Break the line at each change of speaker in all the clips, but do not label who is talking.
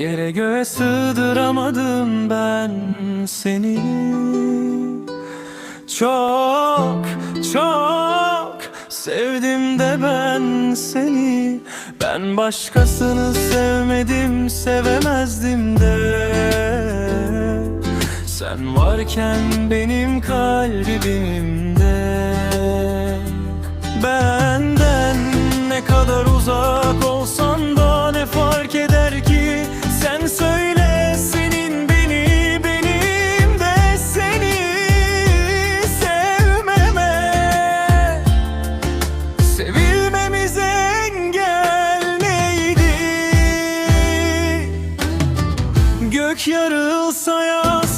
Yere göğe sığdıramadım ben seni. Çok çok sevdim de ben seni. Ben başkasını sevmedim sevemezdim de. Sen varken benim kalbimde. Benden ne kadar uzak Gök yarılsa yağsa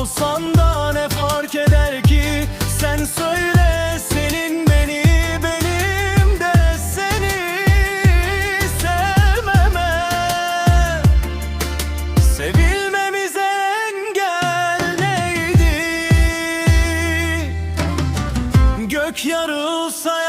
olsan da ne fark eder ki? Sen söyle senin beni benim de seni sevmeme. Sevilmemize engel Gök yarılsa